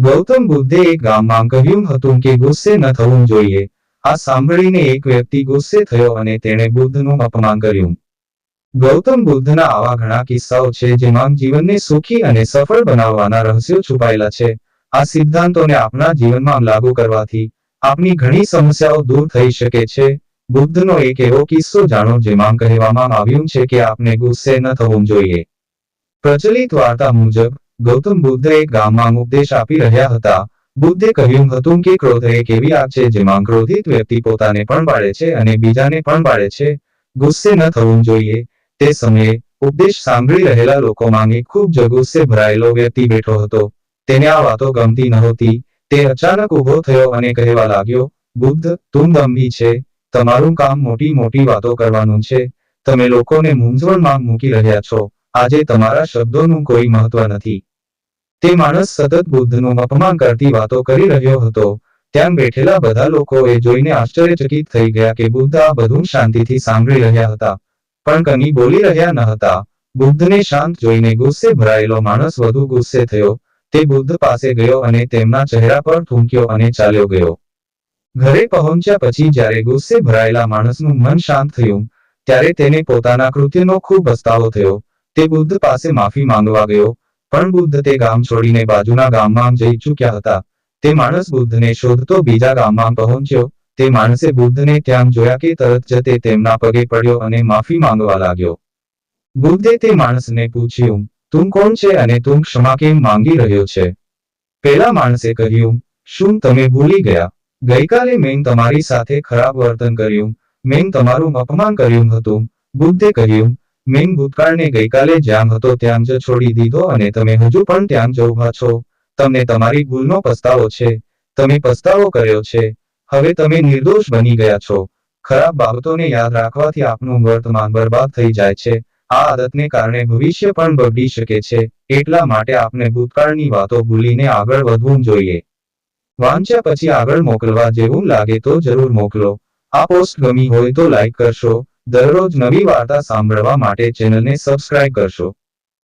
ગૌતમ બુદ્ધે એક ગામમાં કહ્યું હતું કે ગુસ્સે ન થવું જોઈએ. આ સાંભળીને એક વ્યક્તિ ગુસ્સે થયો અને તેણે બુદ્ધનું અપમાન કર્યું. ગૌતમ બુદ્ધના આવા ઘણા કિસ્સાઓ છે જેમાં જીવનને સુખી અને સફળ બનાવવાના રહસ્યો છુપાયેલા છે. આ સિદ્ધાંતોને આપણા જીવનમાં લાગુ કરવાથી આપની ઘણી સમસ્યાઓ દૂર થઈ શકે છે. બુદ્ધનો એક એવો કિસ્સો જાણો જેમાં કહેવામાં આવ્યું છે કે આપને ગુસ્સે ન થવું જોઈએ. પ્રચલિત વાર્તા મુજબ ગૌતમ બુદ્ધ એક ગામમાં ઉપદેશ આપી રહ્યા હતા. બુદ્ધે કહ્યું હતું કે ક્રોધ એક એવી આગ છે જેમાં ક્રોધિત વ્યક્તિ પોતાને પણ બાળે છે અને બીજાને પણ બાળે છે. ગુસ્સે ન થવું જોઈએ. તે સમયે ઉપદેશ સાંભળી રહેલા લોકોમાં એક ખૂબ જ ગુસ્સે ભરાયેલો વ્યક્તિ બેઠો હતો. તેને આ વાતો ગમતી નહોતી તે અચાનક ઊભો થયો અને કહેવા લાગ્યો, બુદ્ધ, તું દંભી છે. તમારું કામ મોટી મોટી વાતો કરવાનું છે. તમે લોકોને મૂંઝવણમાં મૂકી રહ્યા છો. આજે તમારા શબ્દોનું કોઈ મહત્વ નથી. તે માણસ સતત બુદ્ધનું અપમાન કરતી વાતો કરી રહ્યો હતો. ત્યાં બેઠેલા બધા લોકો એ જોઈને આશ્ચર્યચકિત થઈ ગયા કે બુદ્ધ આ બધું શાંતિથી સાંભળી રહ્યા હતા. પણ કની બોલી રહ્યા ન હતા. બુદ્ધને શાંત જોઈને ગુસ્સે ભરાયેલો માણસ વધુ ગુસ્સે થયો. તે બુદ્ધ પાસે ગયો અને તેમના ચહેરા પર થૂંક્યો અને ચાલ્યો ગયો. ઘરે પહોંચ્યા પછી જ્યારે ગુસ્સે ભરાયેલા માણસનું મન શાંત થયું, ત્યારે તેને પોતાના કૃત્યનો ખૂબ પસ્તાવો થયો. તે બુદ્ધ પાસે માફી માંગવા ગયો. પણ બુદ્ધ તે ગામ છોડીને બાજુના ગામમાં જઈ ચૂક્યા હતા. તે માણસ બુદ્ધને શોધતો બીજા ગામમાં પહોંચ્યો. તે માણસે બુદ્ધને ત્યાં જોયા કે તરત જ તેમના પગે પડ્યો અને માફી માંગવા લાગ્યો. બુદ્ધે તે માણસને પૂછ્યું, તું કોણ છે અને તું ક્ષમા કેમ માંગી રહ્યો છે? પેલા માણસે કહ્યું, શું તમે ભૂલી ગયા? ગઈકાલે મેં તમારી સાથે ખરાબ વર્તન કર્યું. મેં તમારું અપમાન કર્યું હતું. બુદ્ધે કહ્યું મેં ભૂતકાળને ગઈકાલે જ્યાં હતો ત્યાં જ છોડી દીધો અને તમે હજુ પણ ત્યાં જ ઊભા છો. તમને તમારી ભૂલનો પસ્તાવો છે. તમે પસ્તાવો કર્યો છે. હવે તમે નિર્દોષ બની ગયા છો. ખરાબ બાબતોને યાદ રાખવાથી આપનું વર્તમાન બરબાદ થઈ જાય છે. આ આદતને કારણે ભવિષ્ય પણ બગડી શકે છે. એટલા માટે આપને ભૂતકાળની વાતો ભૂલીને આગળ વધવું જોઈએ. વાંચ્યા પછી આગળ મોકલવા જેવું લાગે તો જરૂર મોકલો. આ પોસ્ટ ગમી હોય તો લાઈક કરશો. દરરોજ નવી વાર્તા સાંભળવા માટે ચેનલને સબસ્ક્રાઇબ કરશો.